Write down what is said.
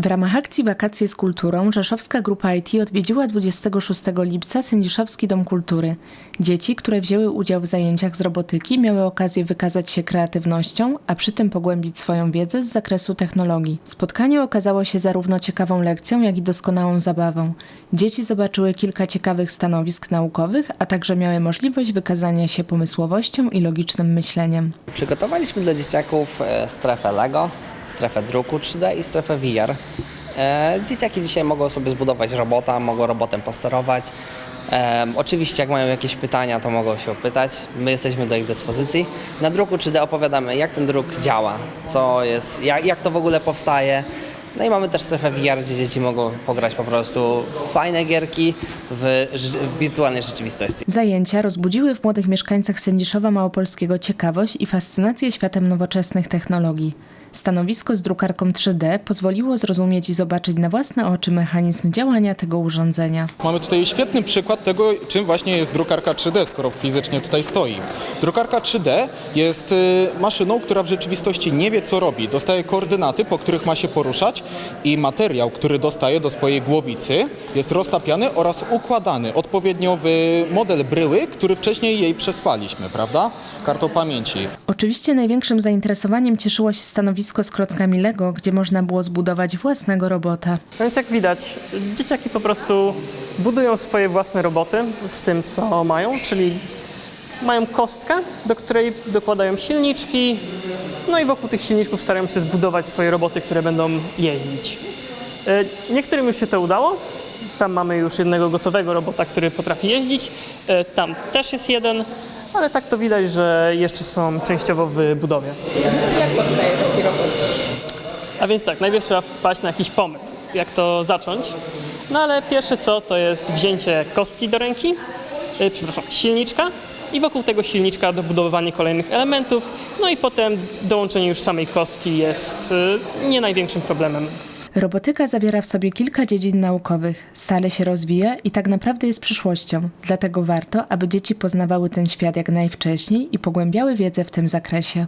W ramach akcji Wakacje z Kulturą Rzeszowska Grupa IT odwiedziła 26 lipca Sędziszowski Dom Kultury. Dzieci, które wzięły udział w zajęciach z robotyki, miały okazję wykazać się kreatywnością, a przy tym pogłębić swoją wiedzę z zakresu technologii. Spotkanie okazało się zarówno ciekawą lekcją, jak i doskonałą zabawą. Dzieci zobaczyły kilka ciekawych stanowisk naukowych, a także miały możliwość wykazania się pomysłowością i logicznym myśleniem. Przygotowaliśmy dla dzieciaków e, strefę Lego, strefę druku 3D i strefę VR. E, Dzieciaki dzisiaj mogą sobie zbudować robota, mogą robotem posterować. E, oczywiście jak mają jakieś pytania, to mogą się opytać. My jesteśmy do ich dyspozycji. Na druku 3D opowiadamy, jak ten druk działa, co jest, jak, jak to w ogóle powstaje. No i mamy też strefę VR, gdzie dzieci mogą pograć po prostu fajne gierki w, w wirtualnej rzeczywistości. Zajęcia rozbudziły w młodych mieszkańcach Sędziszowa Małopolskiego ciekawość i fascynację światem nowoczesnych technologii. Stanowisko z drukarką 3D pozwoliło zrozumieć i zobaczyć na własne oczy mechanizm działania tego urządzenia. Mamy tutaj świetny przykład tego, czym właśnie jest drukarka 3D, skoro fizycznie tutaj stoi. Drukarka 3D jest y, maszyną, która w rzeczywistości nie wie, co robi. Dostaje koordynaty, po których ma się poruszać i materiał, który dostaje do swojej głowicy jest roztapiany oraz układany odpowiednio w model bryły, który wcześniej jej przesłaliśmy, prawda? Kartą pamięci. Oczywiście największym zainteresowaniem cieszyło się stanowisko z klockami Lego, gdzie można było zbudować własnego robota. No więc jak widać, dzieciaki po prostu budują swoje własne roboty z tym, co mają, czyli mają kostkę, do której dokładają silniczki, no i wokół tych silniczków starają się zbudować swoje roboty, które będą jeździć. E, Niektórym już się to udało. Tam mamy już jednego gotowego robota, który potrafi jeździć. E, Tam też jest jeden, ale tak to widać, że jeszcze są częściowo w budowie. A więc tak, najpierw trzeba wpaść na jakiś pomysł, jak to zacząć. No ale pierwsze co, to jest wzięcie kostki do ręki, yy, przepraszam, silniczka i wokół tego silniczka dobudowywanie kolejnych elementów, no i potem dołączenie już samej kostki jest yy, nie największym problemem. Robotyka zawiera w sobie kilka dziedzin naukowych, stale się rozwija i tak naprawdę jest przyszłością. Dlatego warto, aby dzieci poznawały ten świat jak najwcześniej i pogłębiały wiedzę w tym zakresie.